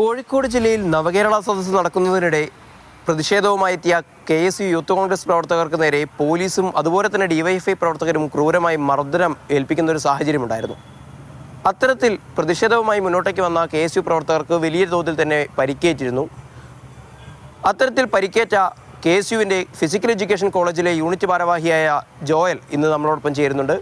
കോഴിക്കോട് ജില്ലയിൽ നവകേരള സദസ്സ് നടക്കുന്നതിനിടെ പ്രതിഷേധവുമായി എത്തിയ K S U youth Congress പ്രവർത്തകർക്ക് നേരെ പോലീസും അതുപോലെ തന്നെ ഡിവൈഎഫ്ഐ പ്രവർത്തകരും ക്രൂരമായി മർദ്ദനം ഏൽപ്പിക്കുന്ന ഒരു സാഹചര്യമുണ്ടായിരുന്നു. അത്തരത്തിൽ പ്രതിഷേധവുമായി മുന്നോട്ടേക്ക് വന്ന കെ എസ് യു പ്രവർത്തകർക്ക് വലിയ തോതിൽ തന്നെ പരിക്കേറ്റിരുന്നു. അത്തരത്തിൽ പരിക്കേറ്റ കെ എസ് യുവിന്റെ ഫിസിക്കൽ എഡ്യൂക്കേഷൻ കോളേജിലെ യൂണിറ്റ് ഭാരവാഹിയായ ജോയൽ ഇന്ന് നമ്മളോടൊപ്പം ചേരുന്നുണ്ട്.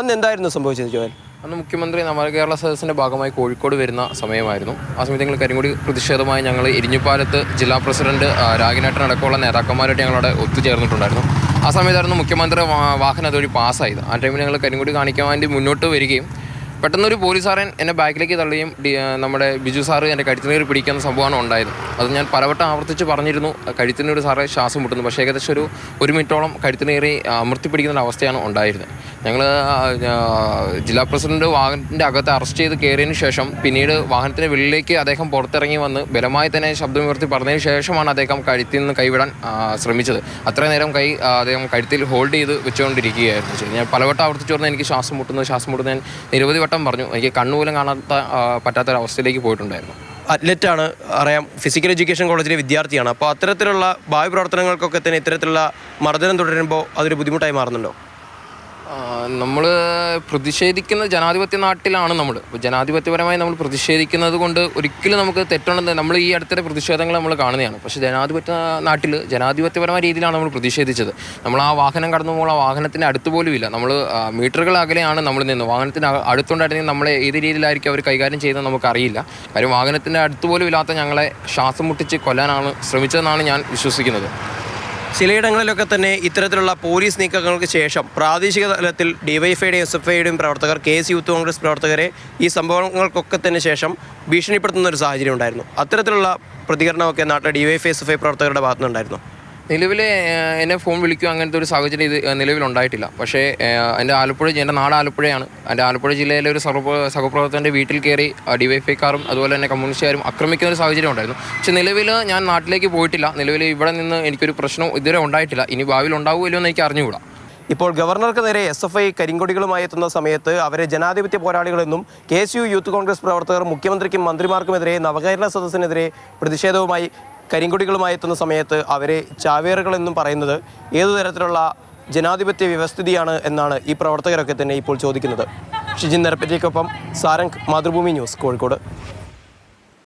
അന്ന് എന്തായിരുന്നു സംഭവിച്ചത് ജോയൽ? അന്ന് മുഖ്യമന്ത്രി നവകേരള സദസ്സിന്റെ ഭാഗമായി കോഴിക്കോട് വരുന്ന സമയമായിരുന്നു. ആ സമയത്ത് ഞങ്ങൾ കരിങ്കൊടി പ്രതിഷേധമായി ഞങ്ങൾ ഇരിഞ്ഞിപ്പാലത്ത് ജില്ലാ പ്രസിഡന്റ് അടക്കമുള്ള നേതാക്കന്മാരായിട്ട് ഞങ്ങളവിടെ ഒത്തുചേർന്നിട്ടുണ്ടായിരുന്നു. ആ സമയത്തായിരുന്നു മുഖ്യമന്ത്രി വാഹനം അതുവഴി പാസ്സായത്. ആ ടൈമിൽ ഞങ്ങൾ കരിങ്കൊടി കാണിക്കാൻ വേണ്ടി മുന്നോട്ട് വരികയും പെട്ടെന്നൊരു പോലീസുകാരൻ എന്നെ ബാക്കിലേക്ക് തള്ളുകയും ഡി- നമ്മുടെ ബിജു സാറ് എന്റെ കഴുത്തിനീർ പിടിക്കുന്ന സംഭവമാണ് ഉണ്ടായത്. അത് ഞാൻ പലവട്ടം ആവർത്തിച്ച് പറഞ്ഞിരുന്നു. കഴുത്തിനീർ സാറെ ശ്വാസം മുട്ടുന്നു. പക്ഷേ ഏകദേശം ഒരു ഒരു മിനിറ്റോളം കഴുത്തിനേറി അമർത്തി പിടിക്കുന്ന അവസ്ഥയാണ് ഉണ്ടായിരുന്നത്. ഞങ്ങൾ ജില്ലാ പ്രസിഡന്റ് വാഹനത്തിന്റെ അകത്ത് അറസ്റ്റ് ചെയ്ത് കയറിയതിന് ശേഷം പിന്നീട് വാഹനത്തിന് വെളിയിലേക്ക് അദ്ദേഹം പുറത്തിറങ്ങി വന്ന് ബലമായി തന്നെ ശബ്ദമുയർത്തി പറഞ്ഞതിന് ശേഷമാണ് അദ്ദേഹം കഴുത്തിൽ നിന്ന് കൈവിടാൻ ശ്രമിച്ചത്. അത്രയും നേരം കൈ അദ്ദേഹം കഴുത്തിൽ ഹോൾഡ് ചെയ്ത് വെച്ചുകൊണ്ടിരിക്കുകയായിരുന്നു. ഞാൻ പലവട്ടം ആവർത്തിച്ചു പറഞ്ഞാൽ എനിക്ക് ശ്വാസം മുട്ടുന്നത് ശ്വാസം മുട്ടുന്നത് ഞാൻ നിരവധി വട്ടം പറഞ്ഞു. എനിക്ക് കണ്ണുപോലും കാണാത്ത പറ്റാത്ത പറ്റാത്തൊരവസ്ഥയിലേക്ക് പോയിട്ടുണ്ടായിരുന്നു. അത്ലറ്റാണ് അറിയാം ഫിസിക്കൽ എഡ്യൂക്കേഷൻ കോളേജിലെ വിദ്യാർത്ഥിയാണ്. അപ്പോൾ അത്തരത്തിലുള്ള ഭാവി പ്രവർത്തനങ്ങൾക്കൊക്കെ തന്നെ ഇത്തരത്തിലുള്ള മർദ്ദനം തുടരുമ്പോൾ അതൊരു ബുദ്ധിമുട്ടായി മാറുന്നുണ്ടോ? നമ്മൾ പ്രതിഷേധിക്കുന്ന ജനാധിപത്യ നാട്ടിലാണ് നമ്മൾ ജനാധിപത്യപരമായി നമ്മൾ പ്രതിഷേധിക്കുന്നത് കൊണ്ട് ഒരിക്കലും നമുക്ക് തെറ്റുണ്ടെന്ന് നമ്മൾ ഈ അടുത്തിടെ പ്രതിഷേധങ്ങൾ നമ്മൾ കാണുന്നതാണ്. പക്ഷേ ജനാധിപത്യ നാട്ടിൽ ജനാധിപത്യപരമായ രീതിയിലാണ് നമ്മൾ പ്രതിഷേധിച്ചത്. നമ്മൾ ആ വാഹനം കടന്നു പോകുമ്പോൾ ആ വാഹനത്തിന്റെ അടുത്ത് പോലും ഇല്ല. നമ്മൾ മീറ്ററുകൾ അകലെയാണ് നമ്മൾ നിന്ന്. വാഹനത്തിന് അടുത്തുണ്ടായിരുന്നെങ്കിൽ നമ്മളെ ഏത് രീതിയിലായിരിക്കും അവർ കൈകാര്യം ചെയ്യുന്നത് നമുക്കറിയില്ല. കാര്യം വാഹനത്തിന്റെ അടുത്ത് പോലും ഇല്ലാത്ത ഞങ്ങളെ ശ്വാസം മുട്ടിച്ച് കൊല്ലാനാണ് ശ്രമിച്ചതെന്നാണ് ഞാൻ വിശ്വസിക്കുന്നത്. ചിലയിടങ്ങളിലൊക്കെ തന്നെ ഇത്തരത്തിലുള്ള പോലീസ് നീക്കങ്ങൾക്ക് ശേഷം പ്രാദേശിക തലത്തിൽ ഡിവൈഎഫ്ഐയുടെയും എസ് എഫ് ഐയുടെയും പ്രവർത്തകർ കെ എസ് യൂത്ത് കോൺഗ്രസ് പ്രവർത്തകരെ ഈ സംഭവങ്ങൾക്കൊക്കെ തന്നെ ശേഷം ഭീഷണിപ്പെടുത്തുന്ന ഒരു സാഹചര്യം ഉണ്ടായിരുന്നു. അത്തരത്തിലുള്ള പ്രതികരണമൊക്കെ നാട്ടിലെ ഡിവൈഎഫ്ഐ എസ് എഫ് ഐ പ്രവർത്തകരുടെ ഭാഗത്തുനിന്നുണ്ടായിരുന്നു. നിലവിൽ എന്നെ ഫോൺ വിളിക്കുക അങ്ങനത്തെ ഒരു സാഹചര്യം ഇത് നിലവിലുണ്ടായിട്ടില്ല. പക്ഷേ എന്റെ ആലപ്പുഴ എന്റെ നാട് ആലപ്പുഴയാണ്. എന്റെ ആലപ്പുഴ ജില്ലയിലെ ഒരു സഹപ്ര സഹപ്രവർത്തകന്റെ വീട്ടിൽ കയറി ഡിവൈഫൈക്കാരും അതുപോലെ തന്നെ കമ്മ്യൂണിസ്റ്റുകാരും ആക്രമിക്കുന്ന ഒരു സാഹചര്യം ഉണ്ടായിരുന്നു. പക്ഷേ നിലവിൽ ഞാൻ നാട്ടിലേക്ക് പോയിട്ടില്ല. നിലവിൽ ഇവിടെ നിന്ന് എനിക്കൊരു പ്രശ്നം ഇതുവരെ ഉണ്ടായിട്ടില്ല. ഇനി ഭാവിയിൽ ഉണ്ടാവുമല്ലോ എന്ന് എനിക്ക് അറിഞ്ഞുകൂടാ. ഇപ്പോൾ ഗവർണർക്ക് നേരെ എസ് എഫ് ഐ കരിങ്കൊടികളുമായി എത്തുന്ന സമയത്ത് അവരെ ജനാധിപത്യ പോരാളികളെന്നും K S U youth Congress പ്രവർത്തകർ മുഖ്യമന്ത്രിക്കും മന്ത്രിമാർക്കുമെതിരെ നവകേരള സദസ്സിനെതിരെ പ്രതിഷേധവുമായി കരിങ്കൊടികളുമായി എത്തുന്ന സമയത്ത് അവരെ ചാവേറുകളെന്നും പറയുന്നത് ഏതു തരത്തിലുള്ള ജനാധിപത്യ വ്യവസ്ഥിതിയാണ് എന്നാണ് ഈ പ്രവർത്തകരൊക്കെ തന്നെ ഇപ്പോൾ ചോദിക്കുന്നത്. ഷിജിൻ നരപ്പറ്റയ്ക്കൊപ്പം സാരംഗ് മാതൃഭൂമി ന്യൂസ് കോഴിക്കോട്.